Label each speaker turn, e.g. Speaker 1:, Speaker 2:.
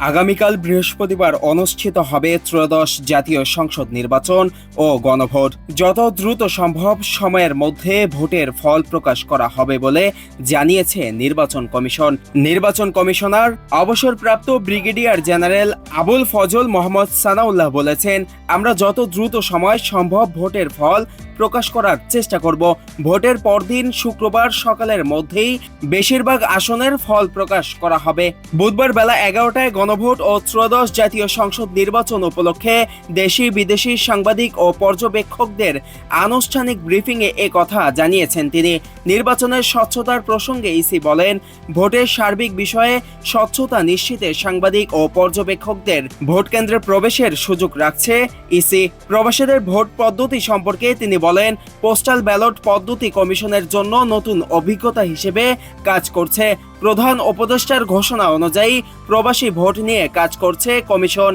Speaker 1: আগামীকাল বৃহস্পতিবার অনুষ্ঠিত হবে ত্রয়োদশ জাতীয় সংসদ নির্বাচন ও গণভোট। যত দ্রুত সম্ভব সময়ের মধ্যে ভোটের ফল প্রকাশ করা হবে বলে জানিয়েছে নির্বাচন কমিশন। নির্বাচন কমিশনার, অবসরপ্রাপ্ত ব্রিগেডিয়ার জেনারেল আবুল ফজল মোহাম্মদ সানাউল্লাহ বলেছেন, আমরা যত দ্রুত সময় সম্ভব ভোটের ফল প্রকাশ করার চেষ্টা করব। ভোটের পরদিন শুক্রবার সকালের মধ্যেই বেশিরভাগ আসনের ফল প্রকাশ করা হবে। বুধবার বেলা এগারোটায় গণভোট ও ত্রয়োদশ জাতীয় সংসদ নির্বাচন উপলক্ষে দেশি বিদেশি সাংবাদিক ও পর্যবেক্ষকদের আনুষ্ঠানিক ব্রিফিংয়ে এ কথা জানিয়েছেন তিনি। নির্বাচনের স্বচ্ছতার প্রসঙ্গে ইসি বলেন ভোটের সার্বিক বিষয়ে স্বচ্ছতা নিশ্চিতে সাংবাদিক ও পর্যবেক্ষকদের ভোট কেন্দ্রে প্রবেশের সুযোগ রাখছে ইসি। প্রবাসীদের ভোট পদ্ধতি সম্পর্কে তিনি বলেন, পোস্টাল ব্যালট পদ্ধতি কমিশনের জন্য নতুন অভিজ্ঞতা হিসেবে কাজ করছে। প্রধান উপদেষ্টার ঘোষণা অনুযায়ী প্রবাসী ভোট নিয়ে কাজ করছে কমিশন।